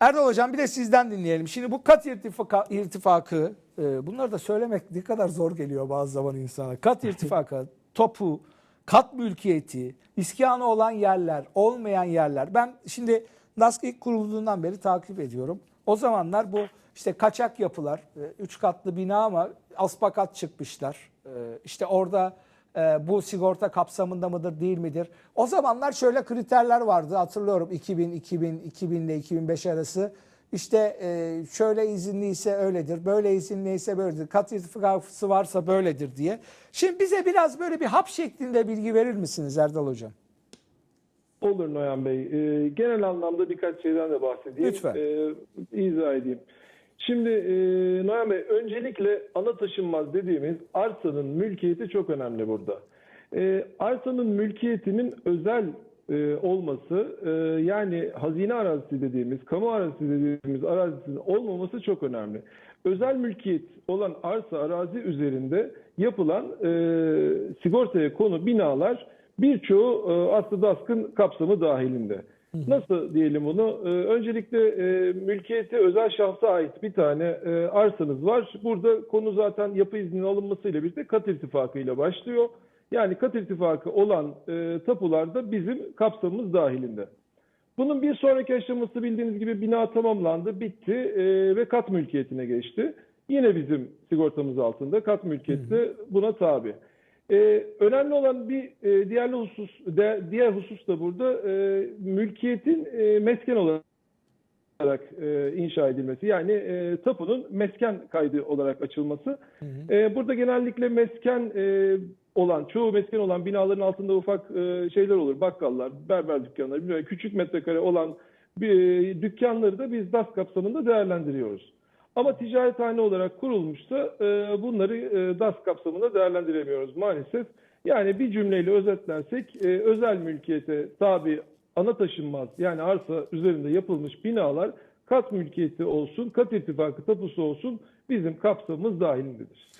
Erdal Hocam bir de sizden dinleyelim. Şimdi bu kat irtifaka, irtifakı, e, bunları da söylemek ne kadar zor geliyor bazı zaman insana. Kat irtifakı, topu, kat mülkiyeti, iskanı olan yerler, olmayan yerler. Ben şimdi NASK ilk kurulduğundan beri takip ediyorum. O zamanlar bu işte kaçak yapılar, e, üç katlı bina ama aspakat çıkmışlar. E, İşte orada e, bu sigorta kapsamında mıdır değil midir? O zamanlar şöyle kriterler vardı hatırlıyorum 2000, 2000, 2000 ile 2005 arası. İşte e, şöyle izinliyse öyledir, böyle izinliyse böyledir, kat irtifakası varsa böyledir diye. Şimdi bize biraz böyle bir hap şeklinde bilgi verir misiniz Erdal Hocam? Olur Noyan Bey. Ee, genel anlamda birkaç şeyden de bahsedeyim. Lütfen. Ee, izah edeyim. Şimdi e, Noyan öncelikle ana taşınmaz dediğimiz arsanın mülkiyeti çok önemli burada. Ee, arsanın mülkiyetinin özel e, olması e, yani hazine arazisi dediğimiz, kamu arazisi dediğimiz arazisinin olmaması çok önemli. Özel mülkiyet olan arsa arazi üzerinde yapılan e, sigortaya konu binalar birçoğu e, aslında DASK'ın kapsamı dahilinde. Nasıl diyelim bunu? E, öncelikle e, mülkiyeti özel şahsa ait bir tane e, arsanız var. Burada konu zaten yapı izninin alınmasıyla birlikte kat irtifakıyla başlıyor. Yani kat irtifakı olan e, tapularda bizim kapsamımız dahilinde. Bunun bir sonraki aşaması bildiğiniz gibi bina tamamlandı, bitti e, ve kat mülkiyetine geçti. Yine bizim sigortamız altında kat mülkiyeti de buna tabi. E, önemli olan bir e, diğer husus, de, diğer husus da burada e, mülkiyetin e, mesken olarak e, inşa edilmesi. Yani e, tapunun mesken kaydı olarak açılması. E, burada genellikle mesken e, olan, çoğu mesken olan binaların altında ufak e, şeyler olur. Bakkallar, berber dükkanları, bilmiyorum, küçük metrekare olan e, dükkanları da biz DAS kapsamında değerlendiriyoruz. Ama ticarethane olarak kurulmuşsa e, bunları e, DAS kapsamında değerlendiremiyoruz maalesef. Yani bir cümleyle özetlersek e, özel mülkiyete tabi ana taşınmaz yani arsa üzerinde yapılmış binalar kat mülkiyeti olsun, kat irtifakı tapusu olsun bizim kapsamımız dahilindedir.